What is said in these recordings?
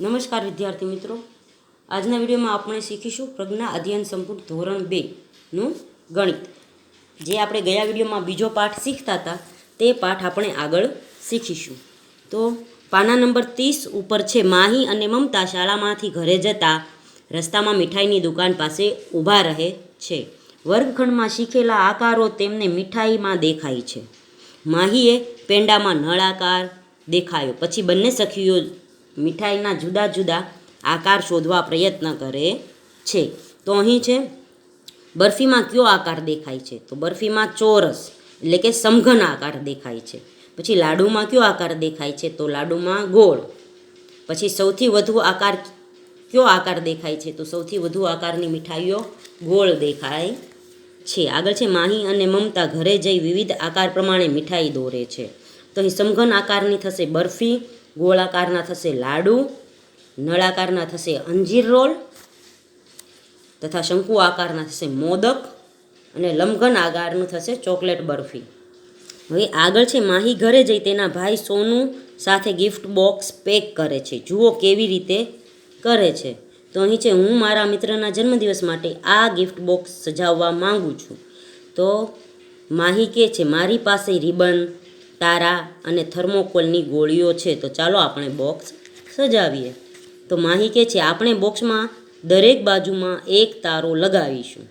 નમસ્કાર વિદ્યાર્થી મિત્રો. આજના વિડીયોમાં આપણે શીખીશું પ્રજ્ઞા અધ્યયન સંપૂર્ણ ધોરણ બેનું ગણિત. જે આપણે ગયા વિડીયોમાં બીજો પાઠ શીખતા હતા, તે પાઠ આપણે આગળ શીખીશું. તો પાના નંબર ત્રીસ ઉપર છે, માહી અને મમતા શાળામાંથી ઘરે જતા રસ્તામાં મીઠાઈની દુકાન પાસે ઊભા રહે છે. વર્ગખંડમાં શીખેલા આકારો તેમને મીઠાઈમાં દેખાય છે. માહીએ પેંડામાં નળાકાર દેખાયો. પછી બંને સખીઓ મીઠાઈના જુદા જુદા આકાર શોધવા પ્રયત્ન કરે છે. તો અહીં છે, બરફીમાં કયો આકાર દેખાય છે? તો બરફીમાં ચોરસ, એટલે કે સમઘન આકાર દેખાય છે. પછી લાડુમાં કયો આકાર દેખાય છે? તો લાડુમાં ગોળ. પછી સૌથી વધુ આકાર કયો આકાર દેખાય છે? તો સૌથી વધુ આકારની મીઠાઈઓ ગોળ દેખાય છે. આગળ છે, માહી અને મમતા ઘરે જઈ વિવિધ આકાર પ્રમાણે મીઠાઈ દોરે છે. તો અહીં સમઘન આકારની થશે બરફી ગોળ આકારના થશે લાડુ, નળાકારના થશે અંજીર રોલ તથા શંકુ આકારના થશે મોદક અને લંબઘન આકારનું થશે ચોકલેટ બરફી. હવે આગળ છે માહી ઘરે જઈ તેના ભાઈ સોનું સાથે ગિફ્ટ બોક્સ પેક કરે છે. જુઓ કેવી રીતે કરે છે. તો અહીં છે, હું મારા મિત્રના જન્મદિવસ માટે આ ગિફ્ટ બોક્સ સજાવવા માગું છું. તો માહી કે છે, મારી પાસે રિબન તારા અને થર્મોકોલની ગોળીઓ છે, તો ચાલો આપણે બોક્સ સજાવીએ. તો માહી કે છે, આપણે બોક્સમાં દરેક બાજુમાં એક તારો લગાવીશું.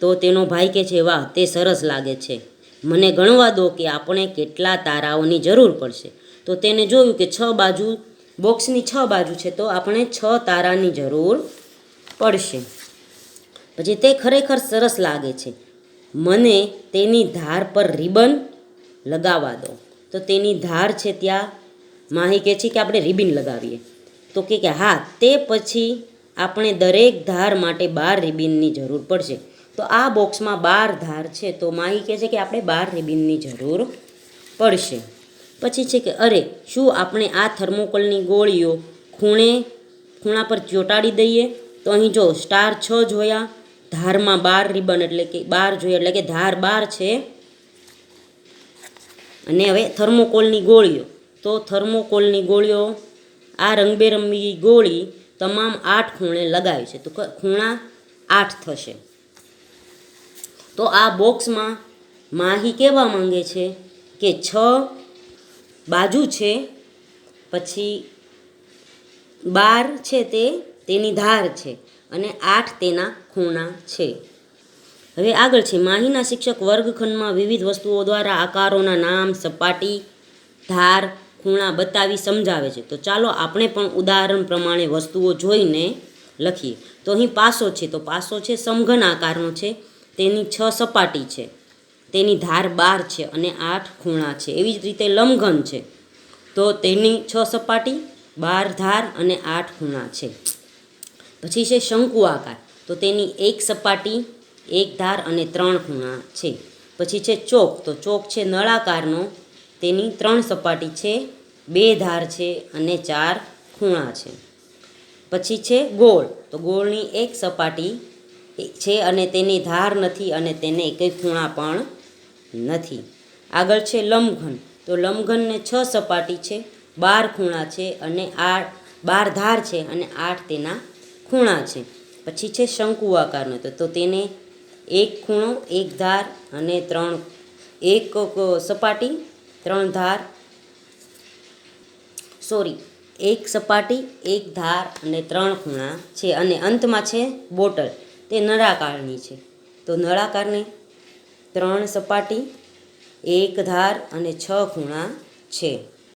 તો તેનો ભાઈ કે છે, વાહ, તે સરસ લાગે છે. મને ગણવા દો કે આપણે કેટલા તારાઓની જરૂર પડશે. તો તેને જોયું કે છ બાજુ બોક્સની છ બાજુ છે, તો આપણે છ તારાની જરૂર પડશે. પછી તે ખરેખર સરસ લાગે છે. મને તેની ધાર પર રિબન લગાવવા દો. તો તેની ધાર છે ત્યાં. માહી કહે છે કે આપણે રિબિન લગાવીએ. તો કે કે હા, તે પછી આપણે દરેક ધાર માટે બાર રિબિનની જરૂર પડશે. તો આ બોક્સમાં બાર ધાર છે. તો માહી કહે છે કે આપણે બાર રિબિનની જરૂર પડશે. પછી છે કે, અરે, શું આપણે આ થર્મોકોલની ગોળીઓ ખૂણે, ખૂણા પર ચોંટાડી દઈએ? તો અહીં જો સ્ટાર છ જોયા, ધારમાં બાર રિબન એટલે કે બાર જોઈએ એટલે કે ધાર બાર છે. અને હવે થર્મોકોલની ગોળીઓ. તો થર્મોકોલની ગોળીઓ, આ રંગબેરંગી ગોળી તમામ આઠ ખૂણે લગાવી છે. તો ખૂણા આઠ થશે. તો આ બોક્સમાં માહી કહેવા માંગે છે કે છ બાજુ છે, પછી બાર છે તે, તેની ધાર છે અને આઠ તેના ખૂણા છે. હવે આગળ છે. માહીના શિક્ષક વર્ગખંડમાં વિવિધ વસ્તુઓ દ્વારા આકારોના નામ, સપાટી, ધાર, ખૂણા બતાવી સમજાવે છે. તો ચાલો આપણે પણ ઉદાહરણ પ્રમાણે વસ્તુઓ જોઈને લખીએ. તો અહીં પાસો છે. તો પાસો છે, સમઘન આકારનો છે. તેની છ સપાટી છે. તેની ધાર બાર છે અને આઠ ખૂણા છે. એવી જ રીતે લંબઘન છે. તો તેની છ સપાટી, બાર ધાર અને આઠ ખૂણા છે. પછી છે શંકુ આકાર. તો તેની એક સપાટી એક ધાર અને ત્રણ ખૂણા છે. પછી છે ચોક. તો ચોક છે નળાકારનો. તેની ત્રણ સપાટી છે, બે ધાર છે અને ચાર ખૂણા છે. પછી છે ગોળ. તો ગોળની એક સપાટી છે અને તેની ધાર નથી અને તેને એકેય ખૂણા પણ નથી. આગળ છે લંબઘન. તો લંબઘનને છ સપાટી છે, બાર ખૂણા છે અને આઠ, બાર ધાર છે અને આઠ તેના ખૂણા છે. પછી છે શંકુ આકારનો તો તેને એક ખૂણો, એક ધાર અને ત્રણ, એક સપાટી, ત્રણ ધાર. સોરી એક સપાટી, એક ધાર અને ત્રણ ખૂણા છે અને અંતમાં છે બોટલ. તે નળાકારની છે. તો નળાકારને ત્રણ સપાટી, એક ધાર અને છ ખૂણા છે.